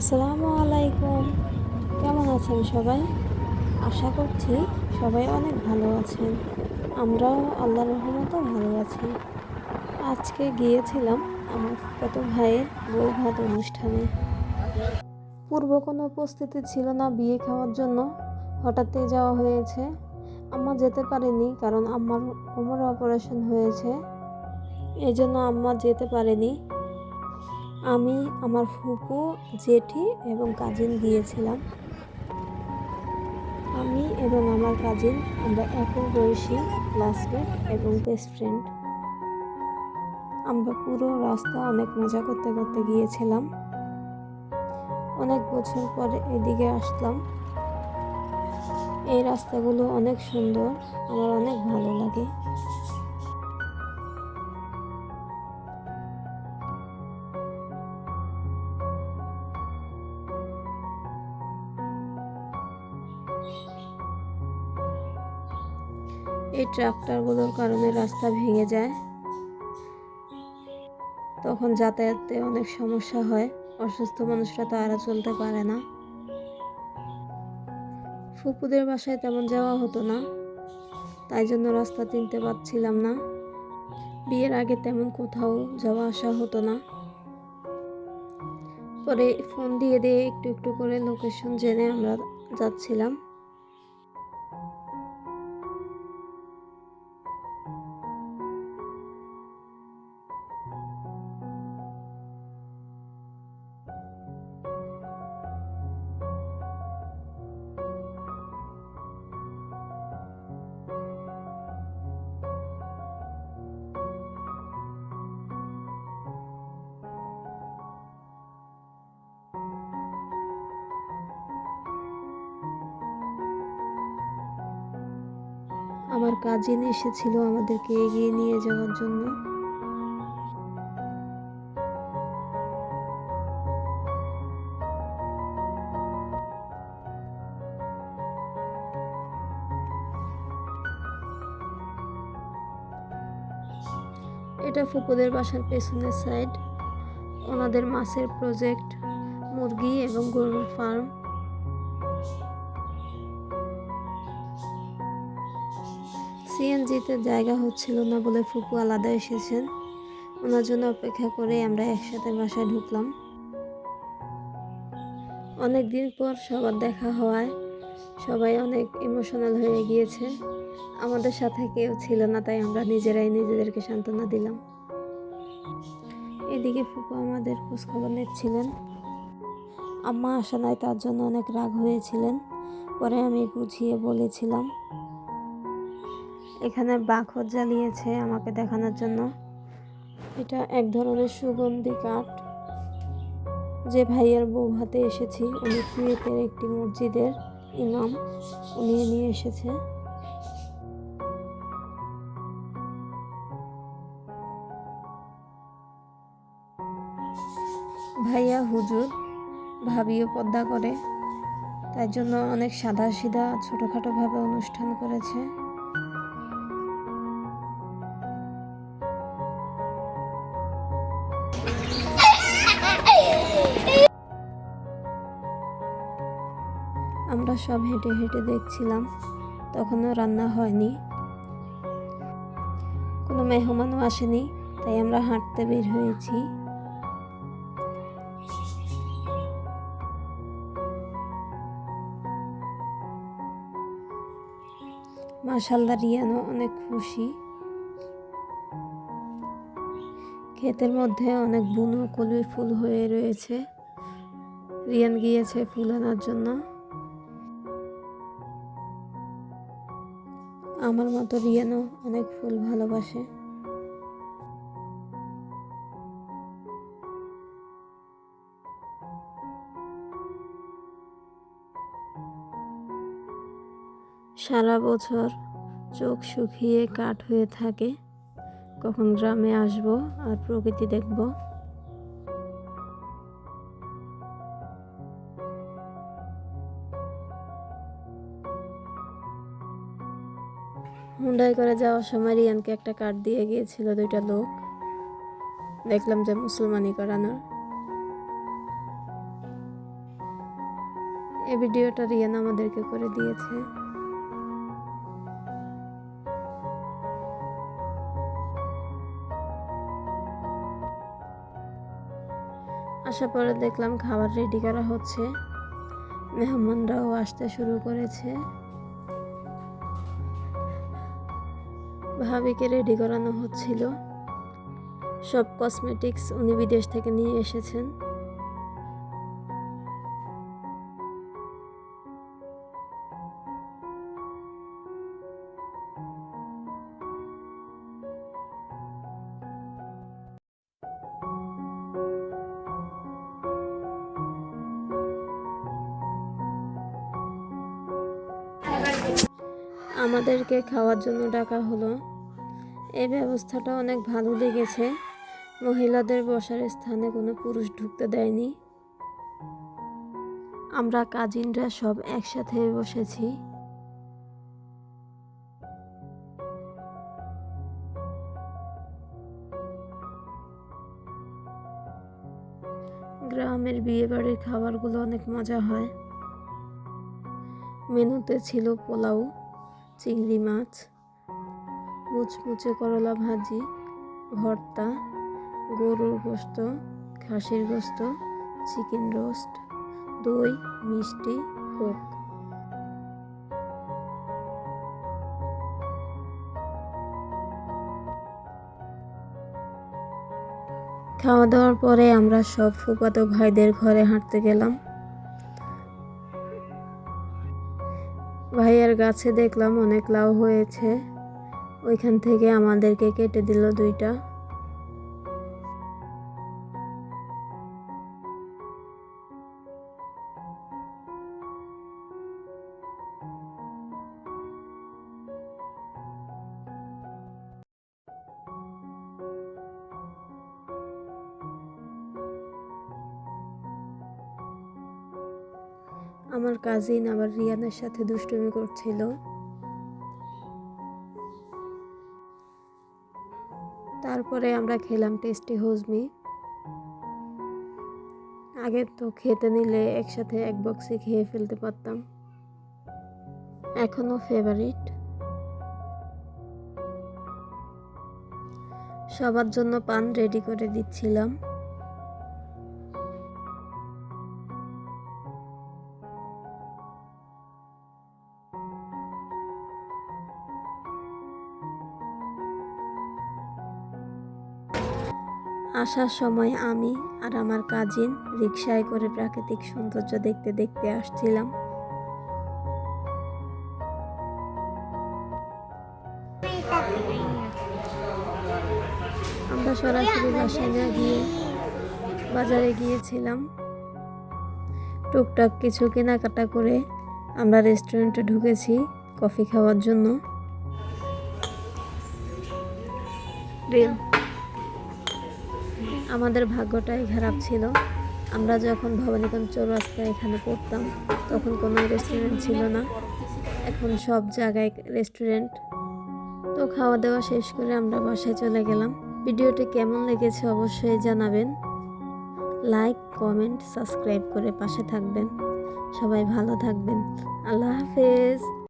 আসসালামু আলাইকুম কেমন আছেন সবাই? আশা করছি সবাই অনেক ভালো আছেন। আমরাও আল্লাহ রহমতে ভালো আছি। আজকে গিয়েছিলাম আমার কত ভাইয়ের বউ ভাত অনুষ্ঠানে। পূর্ব কোনো প্রস্তুতি ছিল না বিয়ে খাওয়ার জন্য। হঠাৎই যাওয়া হয়েছে। আম্মা যেতে পারেনি কারণ আম্মার কোমর অপারেশন হয়েছে। এই জন্য আম্মা যেতে পারেনি। আমি আমার ফুপু, জেঠি এবং কাজিন গিয়েছিলাম। আমি এবং আমার কাজিন আমরা একই বয়সী ক্লাসমেট এবং বেস্ট ফ্রেন্ড আমরা পুরো রাস্তা অনেক মজা করতে করতে গিয়েছিলাম। অনেক বছর পরে এদিকে আসলাম। এই রাস্তাগুলো অনেক সুন্দর, আমার অনেক ভালো লাগে। এই ট্রাক্টরগুলোর কারণে রাস্তা ভেঙে যায়। তখন যাতায়াতে অনেক সমস্যা হয়। অসুস্থ মানুষরা তো আরও চলতে পারে না। ফুপুদের বাসায় তেমন যাওয়া হতো না। তাই জন্য রাস্তা চিনতে পারছিলাম না। বিয়ের আগে তেমন কোথাও যাওয়া আসা হতো না। পরে ফোন দিয়ে দিয়ে একটু একটু করে লোকেশন জেনে আমরা যাচ্ছিলাম। আমার কাজিন এসেছিল আমাদেরকে এগিয়ে নিয়ে যাওয়ার জন্য। এটা ফুপুদের বাসার পেছনের সাইড ওনাদের মাছের প্রজেক্ট মুরগি এবং গরুর ফার্ম সিএনজিতে জায়গা হচ্ছিল না বলে ফুপু আলাদা এসেছেন। ওনার জন্য অপেক্ষা করে আমরা একসাথে বাসায় ঢুকলাম। অনেক দিন পর সবার দেখা হওয়ায় সবাই অনেক ইমোশনাল হয়ে গিয়েছে। আমাদের সাথে কেউ ছিল না, তাই আমরা নিজেরাই নিজেদেরকে সান্ত্বনা দিলাম। এদিকে ফুপু আমাদের খোঁজখবর নিচ্ছিলেন। আম্মা আসা নাই, তার জন্য অনেক রাগ হয়েছিলেন। পরে আমি বুঝিয়ে বলেছিলাম এখানে বাখর জ্বালিয়েছে আমাকে দেখানোর জন্য। এটা এক ধরনের সুগন্ধি কাঠ। যে ভাইয়ের বউ হাতে এসেছি, উনি কুয়েতের একটি মসজিদের ইমাম। উনি নিয়ে এসেছে। ভাইয়া হুজুর, ভাবিও পদ্মা করে। তাই জন্য অনেক সাদা সিধা ছোটোখাটোভাবে অনুষ্ঠান করেছে। আমরা সব হেঁটে হেঁটে দেখছিলাম, তখনও রান্না হয়নি। কোনো মেহমানও আসেনি, তাই আমরা হাঁটতে বের হয়েছি। মাশাল্লাহ রিয়ানো অনেক খুশি। ক্ষেতের মধ্যে অনেক বুনো কলুই ফুল হয়ে রয়েছে। রিয়ান গিয়েছে ফুল আনার জন্য। আমার মতো রিয়ানও অনেক ফুল ভালোবাসে। সারা বছর চোখ শুকিয়ে কাঠ হয়ে থাকে। কখন গ্রামে আসব আর প্রকৃতি দেখব। হুন্ডাই করে যাওয়ার সময় রিয়ানকে একটা কার্ড দিয়ে গিয়েছিল দুইটা লোক। দেখলাম যে মুসলমানি করানোর। এই ভিডিওটা রিয়ান আমাদেরকে করে দিয়েছে। আসার পরে দেখলাম খাবার রেডি করা হচ্ছে। মেহমানরাও আসতে শুরু করেছে। ভাবিকে রেডি করানো হচ্ছিল। সব কসমেটিক্স উনি বিদেশ থেকে নিয়ে এসেছেন। আমাদেরকে খাওয়ার জন্য ডাকা হলো। এই ব্যবস্থাটা অনেক ভালো লেগেছে। মহিলাদের বসার স্থানে কোনো পুরুষ ঢুকতে দেয়নি। আমরা কাজিনরা সব একসাথে বসেছি। গ্রামের বিয়ে বাড়ির খাবারগুলো অনেক মজা হয়। মেনুতে ছিল পোলাও, চিংড়ি মাছ মুচমুচে করলা ভাজি, ভর্তা, গরুর গোস্ত, খাসির গোস্ত, চিকেন রোস্ট, দই, মিষ্টি, কোক। খাওয়া দাওয়ার পরে আমরা সব ফুপাতো ভাইদের ঘরে হাঁটতে গেলাম। ভাইয়ের গাছে দেখলাম অনেক লাউ হয়েছে। ওইখান থেকে আমাদেরকে কেটে দিল দুইটা। আমার কাজিন আবার রিয়ানের সাথে দুষ্টুমি করছিল। তারপরে আমরা খেলাম টেস্টি হজমি আগে তো খেতে নিলে একসাথে এক বক্সে খেয়ে ফেলতে পারতাম। এখনও ফেভারিট সবার জন্য পান রেডি করে দিচ্ছিলাম। আসার সময় আমি আর আমার কাজিন রিক্সায় করে প্রাকৃতিক সৌন্দর্য দেখতে দেখতে আসছিলাম। আমরা সরাসরি বাসায় গিয়ে বাজারে গিয়েছিলাম। টুকটাক কিছু কেনাকাটা করে আমরা রেস্টুরেন্টে ঢুকেছি কফি খাওয়ার জন্য। রিয়া আমাদের ভাগ্যটাই খারাপ ছিল। আমরা যখন ভবানীগঞ্জ চৌরাস্তায় এখানে পড়তাম, তখন কোনো রেস্টুরেন্ট ছিল না। এখন সব জায়গায় রেস্টুরেন্ট তো খাওয়া দাওয়া শেষ করে আমরা বাসায় চলে গেলাম। ভিডিওটি কেমন লেগেছে অবশ্যই জানাবেন। লাইক কমেন্ট সাবস্ক্রাইব করে পাশে থাকবেন। সবাই ভালো থাকবেন। আল্লাহ হাফেজ।